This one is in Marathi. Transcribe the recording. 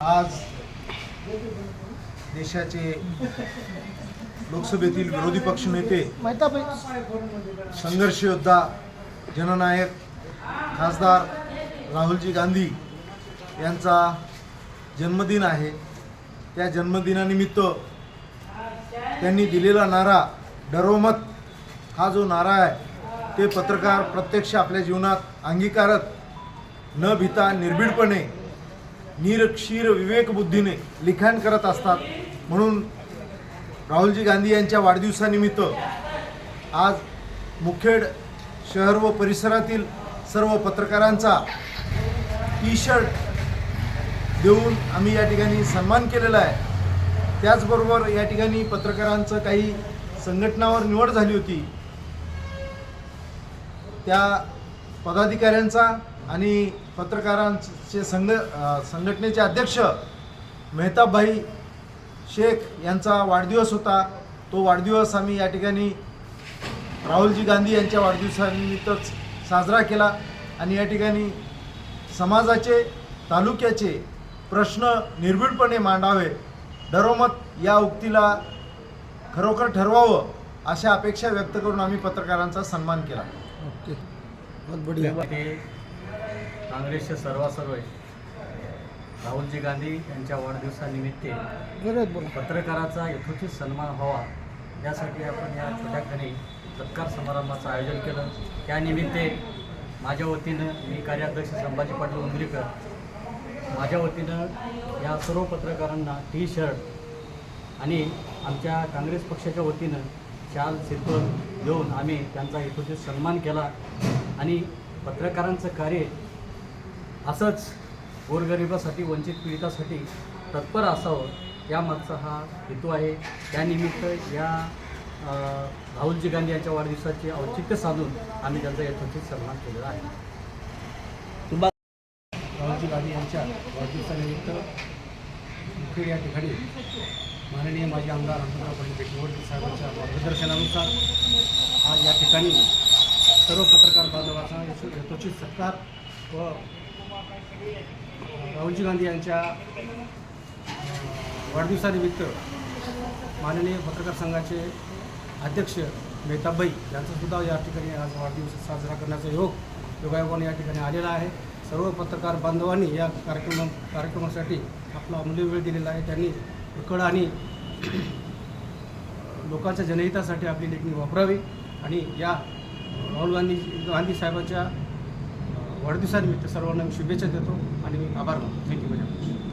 आज देशाचे लोकसभेतील विरोधी पक्षनेते संघर्ष योद्धा जननायक खासदार राहुलजी गांधी यांचा जन्मदिन आहे. त्या जन्मदिनानिमित्त त्यांनी दिलेला नारा डरोमत हा जो नारा आहे ते पत्रकार प्रत्यक्ष आपल्या जीवनात अंगीकारत न भिता निर्भीडपणे निरक्षीर विवेकबुद्धीने लिखाण करत असतात. म्हणून राहुलजी गांधी यांच्या वाढदिवसानिमित्त आज मुखेड शहर व परिसरातील सर्व पत्रकारांचा टी शर्ट देऊन आम्ही या ठिकाणी सन्मान केलेला आहे. त्याचबरोबर या ठिकाणी पत्रकारांचं काही संघटनावर निवड झाली होती. त्या पदाधिकाऱ्यांचा आणि पत्रकारांचे संघ संघटनेचे अध्यक्ष मेहताबभाई शेख यांचा वाढदिवस होता. तो वाढदिवस आम्ही या ठिकाणी राहुलजी गांधी यांच्या वाढदिवसानिमित्तच साजरा केला आणि या ठिकाणी समाजाचे तालुक्याचे प्रश्न निर्भीडपणे मांडावे डरोमत या उक्तीला खरोखर ठरवावं अशा अपेक्षा व्यक्त करून आम्ही पत्रकारांचा सन्मान केला. ओके. बहुत बढ़िया. काँग्रेसचे सर्वासर्व राहुलजी गांधी यांच्या वाढदिवसानिमित्त पत्रकाराचा यथोचित सन्मान व्हावा. यासाठी आपण या छोट्या घरी सत्कार समारंभाचं आयोजन केलं. त्यानिमित्ते माझ्या वतीनं मी कार्याध्यक्ष संभाजी पाटील उंदरीकर माझ्या वतीनं या सर्व पत्रकारांना टी शर्ट आणि आमच्या काँग्रेस पक्षाच्या वतीनं शाल सिरपल देऊन आम्ही त्यांचा यथोचित सन्मान केला. आणि पत्रकारांचं कार्य असंच गोरगरिबासाठी वंचित पीडितासाठी तत्पर असावं यामागचा हा हेतू आहे. त्यानिमित्त या राहुलजी गांधी यांच्या वाढदिवसाचे औचित्य साधून आम्ही त्यांचा यथोचित सन्मान केलेला आहे. राहुलजी गांधी यांच्या वाढदिवसानिमित्त मुखेड या ठिकाणी माननीय माजी आमदार अनंतराव पाटील बेटवड साहेबांच्या मार्गदर्शनानुसार आज या ठिकाणी सर्व पत्रकार बांधवाचा यथोचित सत्कार व राहुलजी गांधी यांच्या वाढदिवसानिमित्त माननीय पत्रकार संघाचे अध्यक्ष मेहताबाई यांचासुद्धा या ठिकाणी आज वाढदिवस साजरा करण्याचा योग योगायोगाने या ठिकाणी आलेला आहे. सर्व पत्रकार बांधवांनी या कार्यक्रम कार्यक्रमासाठी आपला अमूल्य वेळ दिलेला आहे. त्यांनी उकड आणि लोकांच्या जनहितासाठी आपली लेखणी वापरावी आणि या राहुल गांधी गांधी साहेबांच्या वाढदिवसानिमित्त सर्वांना मी शुभेच्छा देतो आणि आभार मानतो. Thank you very much